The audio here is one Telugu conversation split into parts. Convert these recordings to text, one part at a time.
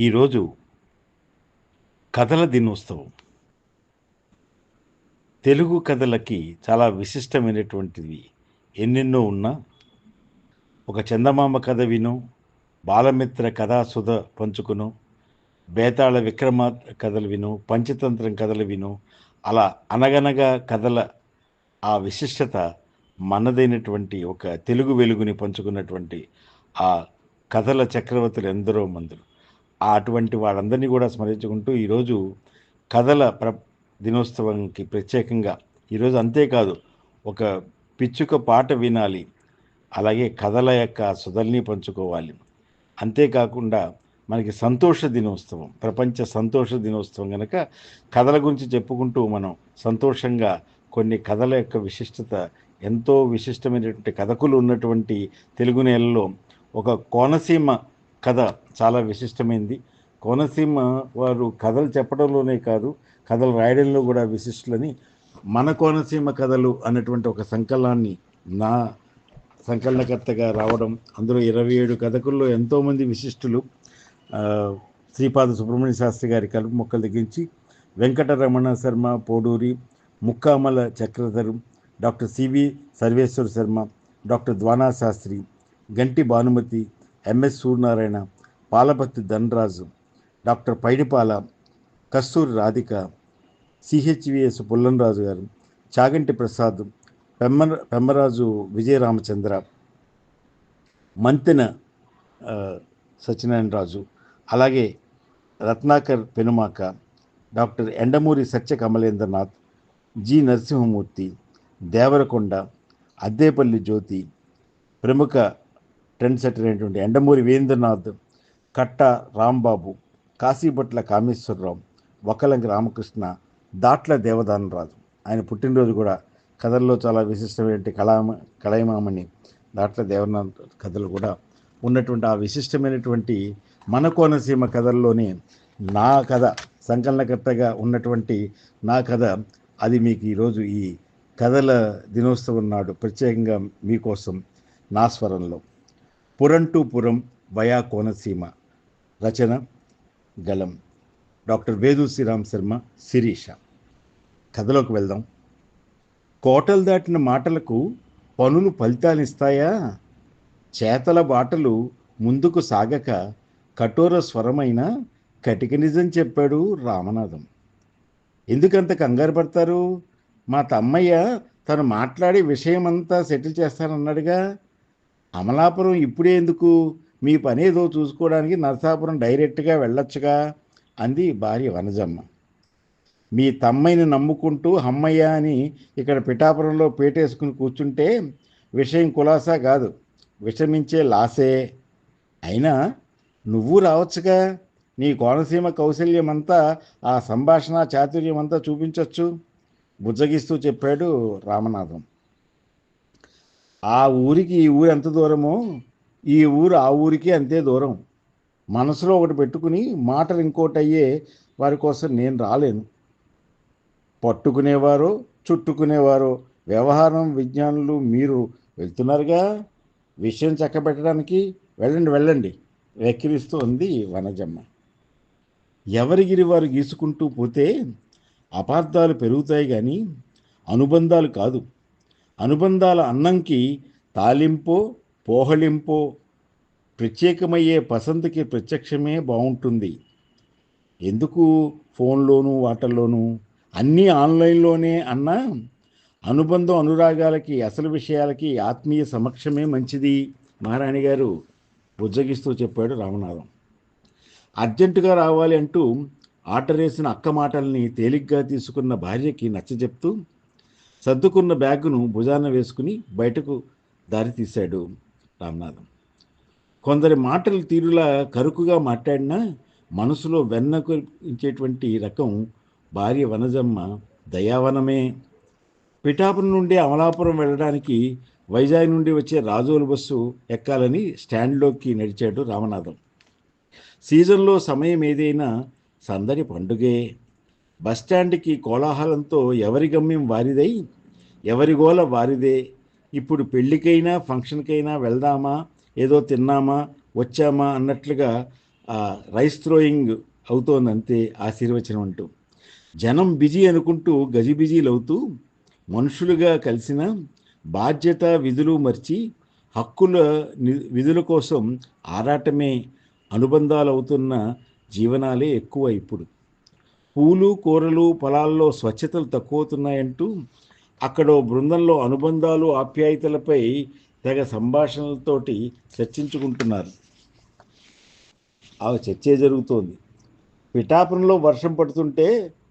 ఈరోజు కథల దినోత్సవం. తెలుగు కథలకి చాలా విశిష్టమైనటువంటివి ఎన్నెన్నో ఉన్నా ఒక చందమామ కథ విను బాలమిత్ర కథాసుధ పంచుకును బేతాళ విక్రమ కథలు విను పంచతంత్రం కథలు విను అలా అనగనగా కథల ఆ విశిష్టత మనదైనటువంటి ఒక తెలుగు వెలుగుని పంచుకున్నటువంటి ఆ కథల చక్రవర్తులు ఎందరో మందులు. అటువంటి వాళ్ళందరినీ కూడా స్మరించుకుంటూ ఈరోజు కథల ప్ర దినోత్సవంకి ప్రత్యేకంగా ఈరోజు అంతేకాదు ఒక పిచ్చుక పాట వినాలి అలాగే కథల యొక్క సుధల్ని పంచుకోవాలి. అంతేకాకుండా మనకి సంతోష దినోత్సవం ప్రపంచ సంతోష దినోత్సవం కనుక కథల గురించి చెప్పుకుంటూ మనం సంతోషంగా కొన్ని కథల యొక్క విశిష్టత ఎంతో విశిష్టమైనటువంటి కథకులు ఉన్నటువంటి తెలుగు నేలలో ఒక కోనసీమ కథ చాలా విశిష్టమైంది. కోనసీమ వారు కథలు చెప్పడంలోనే కాదు కథలు రాయడంలో కూడా విశిష్టులని మన కోనసీమ కథలు అన్నటువంటి ఒక సంకలనాన్ని నా సంకలనకర్తగా రావడం అందులో ఇరవై ఏడు కథకుల్లో ఎంతోమంది విశిష్టులు శ్రీపాద సుబ్రహ్మణ్య శాస్త్రి గారి కలుపు మొక్కలు తగ్గించి Venkataramana Sharma Poduri Mukkamala Chakradhar doctor C V Sarveswara Sharma doctor Dwana Sastry Ganti Bhanumathi M S Suryanarayana Palapatti Dhanaraju doctor Paidipala Kasturi Radhika C H V S Pullamraju garu Chaganti Prasad Pemma Pemmaraju Vijayaramachandra Manthena Satyanarayana Raju అలాగే రత్నాకర్ పెనుమాక డాక్టర్ ఎండమూరి సత్య కమలేంద్రనాథ్ జి నరసింహమూర్తి దేవరకొండ అద్దేపల్లి జ్యోతి ప్రముఖ ట్రెండ్ సెటర్ అయినటువంటి ఎండమూరి వీరేంద్రనాథ్ కట్ట రాంబాబు కాశీభట్ల కామేశ్వరరావు వకలంకి రామకృష్ణ దాట్ల దేవదానరాజు. ఆయన పుట్టినరోజు కూడా కథల్లో చాలా విశిష్టమైనటువంటి కళామ కళయమామణి దాట్ల దేవనాథ్ కథలు కూడా ఉన్నటువంటి ఆ విశిష్టమైనటువంటి మన కోనసీమ కథల్లోనే నా కథ సంకలనకర్తగా ఉన్నటువంటి నా కథ అది మీకు ఈరోజు ఈ కథల దినోత్సవం నాడు ప్రత్యేకంగా మీకోసం నా స్వరంలో. Puram to Puram via Konaseema. రచన గలం డాక్టర్ వేదు శ్రీరామ్ శర్మ శిరీష. కథలోకి వెళ్దాం. కోటలు దాటిన మాటలకు పనులు ఫలితాలిస్తాయా చేతల బాటలు ముందుకు సాగక కఠోర స్వరమైన కటిక నిజం చెప్పాడు రామనాథం. ఎందుకంత కంగారు పడతారు? మా తమ్మయ్య తను మాట్లాడే విషయమంతా సెటిల్ చేస్తానన్నాడుగా. అమలాపురం ఇప్పుడే ఎందుకు? మీ పని ఏదో చూసుకోవడానికి నరసాపురం డైరెక్ట్గా వెళ్ళొచ్చుగా అంది భార్య వనజమ్మ. మీ తమ్మయ్యని నమ్ముకుంటూ హమ్మయ్య అని ఇక్కడ పిఠాపురంలో పేటేసుకుని కూర్చుంటే విషయం కులాసా కాదు విషమించే లాసే. అయినా నువ్వు రావచ్చుగా? నీ కోనసీమ కౌశల్యమంతా ఆ సంభాషణ చాతుర్యమంతా చూపించవచ్చు బుజ్జగిస్తూ చెప్పాడు రామనాథం. ఆ ఊరికి ఈ ఊరు ఎంత దూరమో ఈ ఊరు ఆ ఊరికి అంతే దూరం. మనసులో ఒకటి పెట్టుకుని మాటలు ఇంకోటి అయ్యే వారి కోసం నేను రాలేను. పట్టుకునేవారో చుట్టుకునేవారో వ్యవహారం విజ్ఞానులు మీరు వెళ్తున్నారుగా? విషయం చక్కబెట్టడానికి వెళ్ళండి వెళ్ళండి. వెక్కిరిస్తూ ఉంది వనజమ్మ ఎవరిగిరి వారు గీసుకుంటూ పోతే అపార్థాలు పెరుగుతాయి కానీ అనుబంధాలు కాదు. అనుబంధాల అన్నంకి తాలింపో పోహలింపో ప్రత్యేకమయ్యే పసంతకి ప్రత్యక్షమే బాగుంటుంది ఎందుకు ఫోన్లోనూ వాటల్లోనూ? అన్నీ ఆన్లైన్లోనే అన్నా అనుబంధం అనురాగాలకి అసలు విషయాలకి ఆత్మీయ సమక్షమే మంచిది. మహారాణి గారు ఉజ్జగిస్తూ చెప్పాడు రామనాథం. అర్జెంటుగా రావాలి అంటూ ఆర్డర్ వేసిన అక్క మాటల్ని తేలిగ్గా తీసుకున్న భార్యకి నచ్చజెప్తూ సర్దుకున్న బ్యాగును భుజాన వేసుకుని బయటకు దారి తీశాడు రామనాథం. కొందరి మాటలు తీరులా కరుకుగా మాట్లాడినా మనసులో వెన్నకొంచేటువంటి రకం భార్య వనజమ్మ దయావనమే. పిఠాపురం నుండి అమలాపురం వెళ్ళడానికి వైజాగ్ నుండి వచ్చే రాజోలు బస్సు ఎక్కాలని స్టాండ్లోకి నడిచాడు రామనాథం. సీజన్లో సమయం ఏదైనా సందడి పండుగే. బస్టాండ్కి కోలాహలంతో ఎవరి గమ్యం వారిదై? ఎవరి గోల వారిదే? ఇప్పుడు పెళ్ళికైనా ఫంక్షన్కైనా వెళ్దామా? ఏదో తిన్నామా? వచ్చామా? అన్నట్లుగా రైస్ థ్రోయింగ్ అవుతోందంతే ఆశీర్వచనం అంటూ. జనం బిజీ అనుకుంటూ గజిబిజీలు అవుతూ మనుషులుగా కలిసిన బాధ్యత విధులు మర్చి హక్కుల ని- విధుల కోసం ఆరాటమే అనుబంధాలు అవుతున్న జీవనాలే ఎక్కువ ఇప్పుడు. పూలు కూరలు పొలాల్లో స్వచ్ఛతలు తక్కువవుతున్నాయంటూ అక్కడ బృందంలో అనుబంధాలు ఆప్యాయతలపై తెగ సంభాషణలతోటి చర్చించుకుంటున్నారు. ఆ చర్చే జరుగుతోంది. పిఠాపురంలో వర్షం పడుతుంటే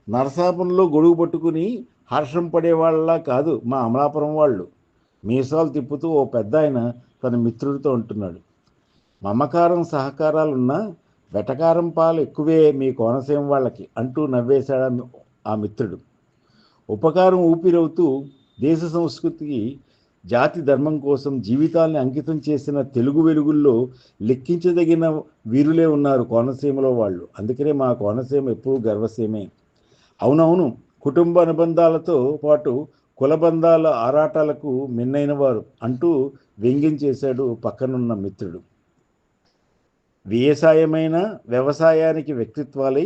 నరసాపురంలో గొడుగు పట్టుకుని హర్షం పడేవాళ్ళలా కాదు మా అమలాపురం వాళ్ళు. మీసాలు తిప్పుతూ ఓ పెద్ద ఆయన తన మిత్రుడితో ఉంటున్నాడు మమకారం సహకారాలున్నా వెటకారం పాలు ఎక్కువే మీ కోనసీమ వాళ్ళకి అంటూ నవ్వేశాడు ఆ మిత్రుడు. ఉపకారం ఊపిరవుతూ దేశ సంస్కృతికి జాతి ధర్మం కోసం జీవితాల్ని అంకితం చేసిన తెలుగు వెలుగుల్లో లెక్కించదగిన వీరులే ఉన్నారు కోనసీమలో వాళ్ళు. అందుకనే మా కోనసీమ ఎప్పుడూ గర్వసీమే. అవునవును కుటుంబ అనుబంధాలతో పాటు కులబంధాల ఆరాటాలకు మిన్నైన వారు అంటూ వ్యంగ్యం చేశాడు పక్కనున్న మిత్రుడు. వ్యవసాయమైన వ్యవసాయానికి వ్యక్తిత్వాలై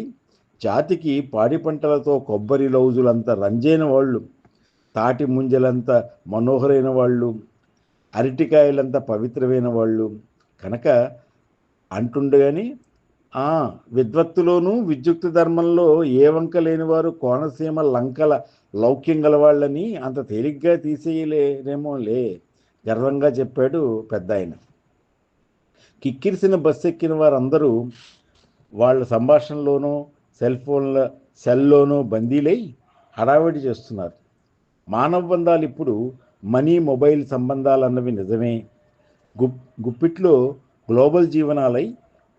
జాతికి పాడి పంటలతో కొబ్బరి లౌజులంత రంజైన వాళ్ళు తాటి ముంజలంత మనోహరైన వాళ్ళు అరటికాయలంత పవిత్రమైన వాళ్ళు. కనుక అంటుండగాని ఆ విద్వత్తులోనూ విద్యుక్తి ధర్మంలో ఏ వంక లేని వారు కోనసీమ లంకల లౌక్యం గలవాళ్ళని అంత తేలిగ్గా తీసేయలేరేమో లే గర్వంగా చెప్పాడు పెద్ద ఆయన కిక్కిరిసిన బస్సు ఎక్కిన వారందరూ వాళ్ళ సంభాషణలోనూ సెల్ ఫోన్ల సెల్లోనూ బందీలై హడావిడి చేస్తున్నారు. మానవ బంధాలు ఇప్పుడు మనీ మొబైల్ సంబంధాలు అన్నవి నిజమే. గుప్ గుప్పిట్లో గ్లోబల్ జీవనాలై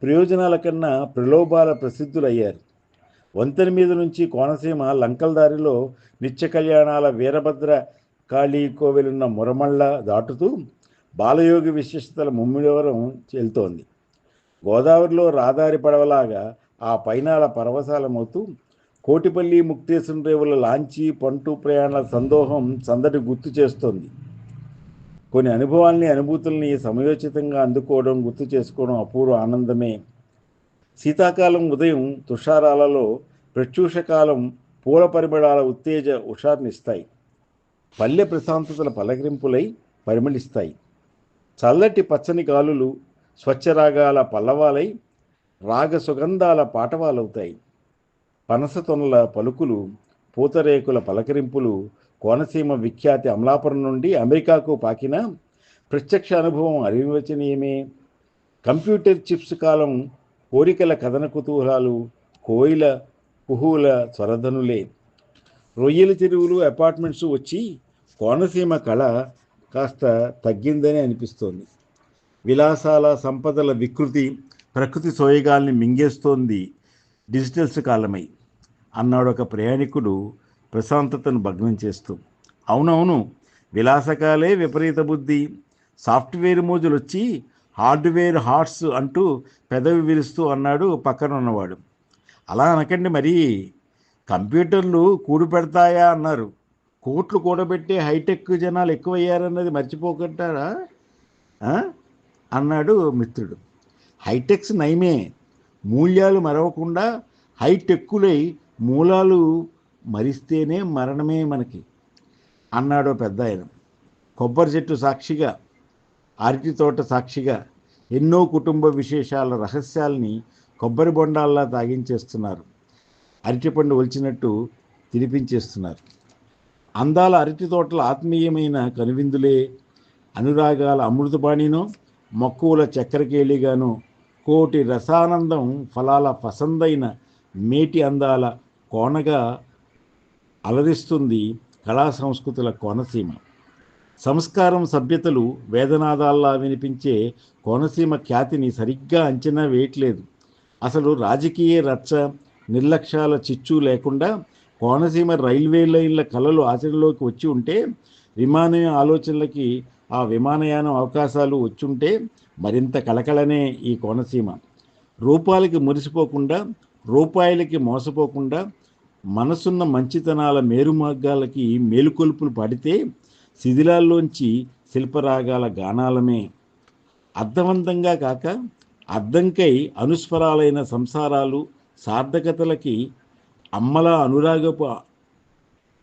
ప్రయోజనాల కన్నా ప్రలోభాల ప్రసిద్ధులయ్యారు. వంతెన మీద నుంచి కోనసీమ లంకల దారిలో నిత్య కళ్యాణాల వీరభద్ర కాళీ కోవెలున్న మురమళ్ళ దాటుతూ బాలయోగి విశిష్టతల ముమ్మిడివరం చెల్తోంది. గోదావరిలో రాదారి పడవలాగా ఆ పైనాల పరవశాలమవుతూ కోటిపల్లి ముక్తేశ్వరం రేవుల లాంచీ పంటు ప్రయాణాల సందోహం సందడి గుర్తు చేస్తోంది. కొన్ని అనుభవాల్ని అనుభూతుల్ని సమయోచితంగా అందుకోవడం గుర్తు చేసుకోవడం అపూర్వ ఆనందమే. శీతాకాలం ఉదయం తుషారాలలో ప్రత్యూషకాలం పూల పరిమళాల ఉత్తేజ ఉషార్నిస్తాయి పల్లె ప్రశాంతతల పలకరింపులై పరిమళిస్తాయి. చల్లటి పచ్చని గాలులు స్వచ్ఛరాగాల పల్లవాలై రాగ సుగంధాల పాటవాలవుతాయి. పనస తొనల పలుకులు పూతరేకుల పలకరింపులు కోనసీమ విఖ్యాతి అమలాపురం నుండి అమెరికాకు పాకిన ప్రత్యక్ష అనుభవం అవివచనీయమే కంప్యూటర్ చిప్స్ కాలం కోరికల కథన కుతూహలాలు కోయిల కుహూల స్వరధనులే. రొయ్యల చెరువులు అపార్ట్మెంట్స్ వచ్చి కోనసీమ కళ కాస్త తగ్గిందని అనిపిస్తోంది. విలాసాల సంపదల వికృతి ప్రకృతి సోయగాల్ని మింగేస్తోంది డిజిటల్స్ కాలమై. అన్నాడు ఒక ప్రయాణికుడు ప్రశాంతతను భగ్నం చేస్తూ. అవునవును విలాసకాలే విపరీత బుద్ధి. సాఫ్ట్వేర్ మోజులు వచ్చి హార్డ్వేర్ హార్ట్స్ అంటూ పెదవి విరుస్తూ అన్నాడు పక్కన ఉన్నవాడు అలా అనకండి మరి కంప్యూటర్లు కూడు పెడతాయా అన్నారు. కోట్లు కూడబెట్టే హైటెక్ జనాలు ఎక్కువయ్యారన్నది మర్చిపోకుంటారా? అన్నాడు మిత్రుడు. హైటెక్స్ నయమే. మూల్యాలు మరవకుండా హైటెక్కులై మూలాలు మరిస్తేనే మరణమే మనకి అన్నాడు పెద్ద ఆయన కొబ్బరి చెట్టు సాక్షిగా అరటి తోట సాక్షిగా ఎన్నో కుటుంబ విశేషాల రహస్యాల్ని కొబ్బరి బొండాల్లా తాగించేస్తున్నారు. అరటిపండు ఒలిచినట్టు తినిపించేస్తున్నారు. అందాల అరటి తోటల ఆత్మీయమైన కనువిందులే అనురాగాల అమృతపాణినో మక్కువల చక్కెరకేళిగాను కోటి రసానందం ఫలాల పసందైన మేటి అందాల కోనగా అలరిస్తుంది కళా సంస్కృతుల కోనసీమ. సంస్కారం సభ్యతలు వేదనాదాల్లా వినిపించే కోనసీమ ఖ్యాతిని సరిగ్గా అంచనా వేయట్లేదు. అసలు రాజకీయ రచ్చ నిర్లక్ష్యాల చిచ్చు లేకుండా కోనసీమ రైల్వే లైన్ల కళలు ఆచరణలోకి వచ్చి ఉంటే విమానయాన ఆలోచనలకి ఆ విమానయానం అవకాశాలు వచ్చుంటే మరింత కలకలనే ఈ కోనసీమ. రూపాలకి మురిసిపోకుండా రూపాయలకి మోసపోకుండా మనసున్న మంచితనాల మేరుమార్గాలకి మేలుకొల్పులు పడితే శిథిలాల్లోంచి శిల్పరాగాల గానాలమే. అర్థవంతంగా కాక అర్థంకై అనుస్వరాలైన సంసారాలు సార్థకతలకి అమ్మల అనురాగపు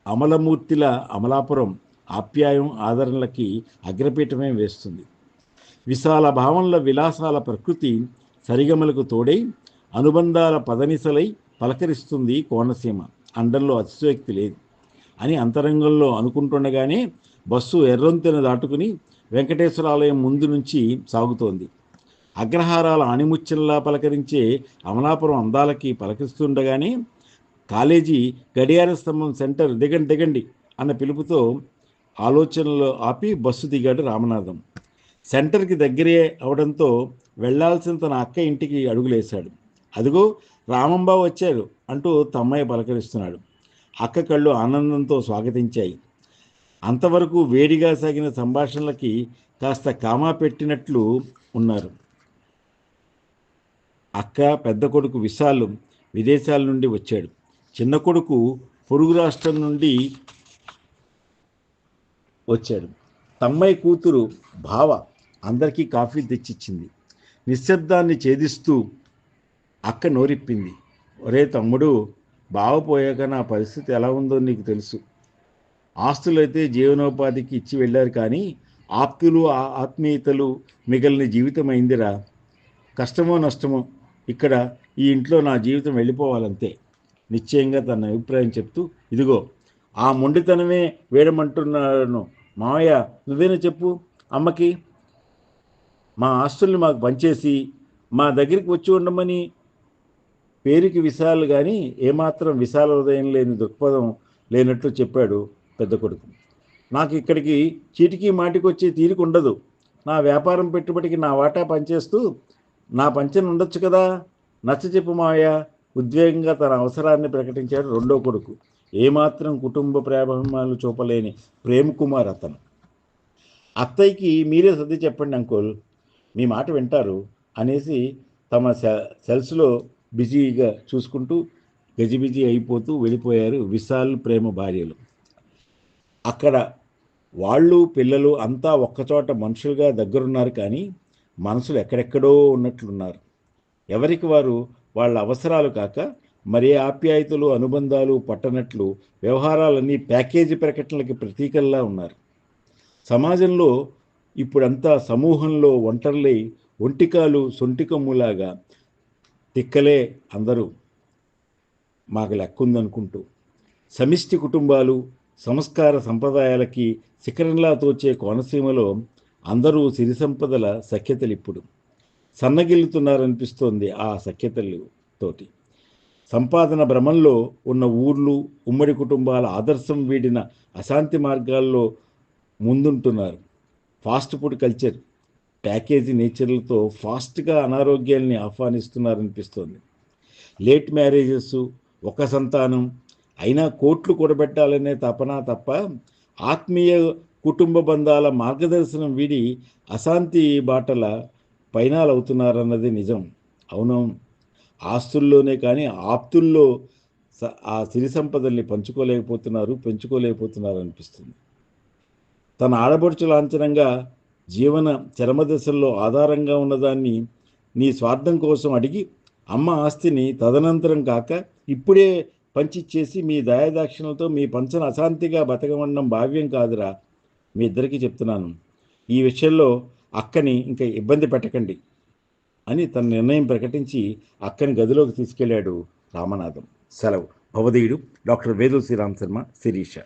అమలమూర్తిల అమలాపురం ఆప్యాయం ఆదరణలకి అగ్రపీఠమే వేస్తుంది. విశాల భావనల విలాసాల ప్రకృతి సరిగమలకు తోడై అనుబంధాల పదనిసలై పలకరిస్తుంది కోనసీమ. అండంలో అతిశయోక్తి లేదు. అని అంతరంగంలో అనుకుంటుండగానే బస్సు ఎర్రొంతెన దాటుకుని వెంకటేశ్వర ఆలయం ముందు నుంచి సాగుతోంది. అగ్రహారాల ఆణిముత్యంలా పలకరించే అమలాపురం అందాలకి పలకరిస్తుండగానే కాలేజీ గడియార స్తంభం సెంటర్ దిగండి దిగండి అన్న పిలుపుతో ఆలోచనలో ఆపి బస్సు దిగాడు రామనాథం. సెంటర్కి దగ్గరే అవడంతో వెళ్ళాల్సిన తన అక్క ఇంటికి అడుగులేశాడు. అదిగో రామంబా వచ్చారు అంటూ తమ్మయ్య పలకరిస్తున్నాడు. అక్క కళ్ళు ఆనందంతో స్వాగతించాయి. అంతవరకు వేడిగా సాగిన సంభాషణలకి కాస్త కామా పెట్టినట్లు ఉన్నారు. అక్క పెద్ద కొడుకు విశాలు విదేశాల నుండి వచ్చాడు. చిన్న కొడుకు పొరుగు రాష్ట్రం నుండి వచ్చాడు. తమ్మయ్య కూతురు భావ అందరికీ కాఫీ తెచ్చిచ్చింది. నిశ్శబ్దాన్ని ఛేదిస్తూ అక్క నోరిప్పింది. ఒరే తమ్ముడు బావపోయాక నా పరిస్థితి ఎలా ఉందో నీకు తెలుసు. ఆస్తులైతే జీవనోపాధికి ఇచ్చి వెళ్ళారు కానీ ఆప్తులు ఆ- ఆత్మీయతలు మిగిలిన జీవితం అయిందిరా. కష్టమో నష్టమో ఇక్కడ ఈ ఇంట్లో నా జీవితం వెళ్ళిపోవాలంతే. నిశ్చయంగా తన అభిప్రాయం చెప్తూ ఇదిగో ఆ మొండితనమే వేడమంటున్నాను. మామయ్య నువ్వేనా చెప్పు? అమ్మకి మా ఆస్తుల్ని మాకు పంచేసి మా దగ్గరికి వచ్చి ఉండమని. పేరుకి విశాలు కానీ ఏమాత్రం విశాల హృదయం లేని దృక్పథం లేనట్లు చెప్పాడు పెద్ద కొడుకు. నాకు ఇక్కడికి చీటికి మాటికొచ్చి తీరిక ఉండదు. నా వ్యాపారం పెట్టుబడికి నా వాటా పనిచేస్తూ నా పంచన ఉండొచ్చు కదా? నచ్చ చెప్పు మావయ్య. ఉద్వేగంగా తన అవసరాన్ని ప్రకటించాడు రెండో కొడుకు. ఏమాత్రం కుటుంబ ప్రేమాలు చూపలేని ప్రేమ్ కుమార్ అతను. అత్తయ్యకి మీరే సర్ది చెప్పండి అంకుల్ మీ మాట వింటారు అనేసి తమ సెల్స్లో బిజీగా చూసుకుంటూ గజిబిజీ అయిపోతూ వెళ్ళిపోయారు విశాల్ ప్రేమ భార్యలు. అక్కడ వాళ్ళు పిల్లలు అంతా ఒక్కచోట మనుషులుగా దగ్గరున్నారు కానీ మనసులు ఎక్కడెక్కడో ఉన్నట్లున్నారు. ఎవరికి వారు వాళ్ళ అవసరాలు కాక మరే ఆప్యాయతలు అనుబంధాలు పట్టనట్లు వ్యవహారాలన్నీ ప్యాకేజీ ప్రకటనలకి ప్రతీకల్లా ఉన్నారు. సమాజంలో ఇప్పుడంతా సమూహంలో ఒంటర్లై ఒంటికాలు సొంటికమ్ములాగా తిక్కలే అందరూ మాకు లెక్కుందనుకుంటూ సమిష్టి కుటుంబాలు సంస్కార సంప్రదాయాలకి శిఖరంలా తోచే కోనసీమలో అందరూ సిరి సంపదల సఖ్యతలు ఇప్పుడు సన్నగిల్లుతున్నారనిపిస్తోంది ఆ సఖ్యతలు తోటి సంపాదన భ్రమంలో ఉన్న ఊర్లు ఉమ్మడి కుటుంబాల ఆదర్శం వీడిన అశాంతి మార్గాల్లో ముందుంటున్నారు. ఫాస్ట్ ఫుడ్ కల్చర్ ప్యాకేజీ నేచర్లతో ఫాస్ట్గా అనారోగ్యాల్ని ఆహ్వానిస్తున్నారనిపిస్తోంది. లేట్ మ్యారేజెస్ ఒక సంతానం అయినా కోట్లు కూడబెట్టాలనే తపన తప్ప ఆత్మీయ కుటుంబ బంధాల మార్గదర్శనం వీడి అశాంతి బాటల పైనాలు అవుతున్నారన్నది నిజం. అవును. ఆస్తుల్లోనే కానీ ఆప్తుల్లో ఆ సిరి సంపదల్ని పంచుకోలేకపోతున్నారు పెంచుకోలేకపోతున్నారు అనిపిస్తుంది. తన ఆడబడుచు లాంఛనంగా జీవన చరమదశల్లో ఆధారంగా ఉన్నదాన్ని నీ స్వార్థం కోసం అడిగి అమ్మ ఆస్తిని తదనంతరం కాక ఇప్పుడే పంచిచ్చేసి మీ దయాదాక్షిణలతో మీ పంచన అశాంతిగా బతకమండం భావ్యం కాదురా. మీ ఇద్దరికీ చెప్తున్నాను. ఈ విషయంలో అక్కని ఇంకా ఇబ్బంది పెట్టకండి అని తన నిర్ణయం ప్రకటించి అక్కని గదిలోకి తీసుకెళ్ళాడు రామనాథం. సెలవు. భవదీయుడు డాక్టర్ వేదు శ్రీరామ్ శర్మ శిరీష.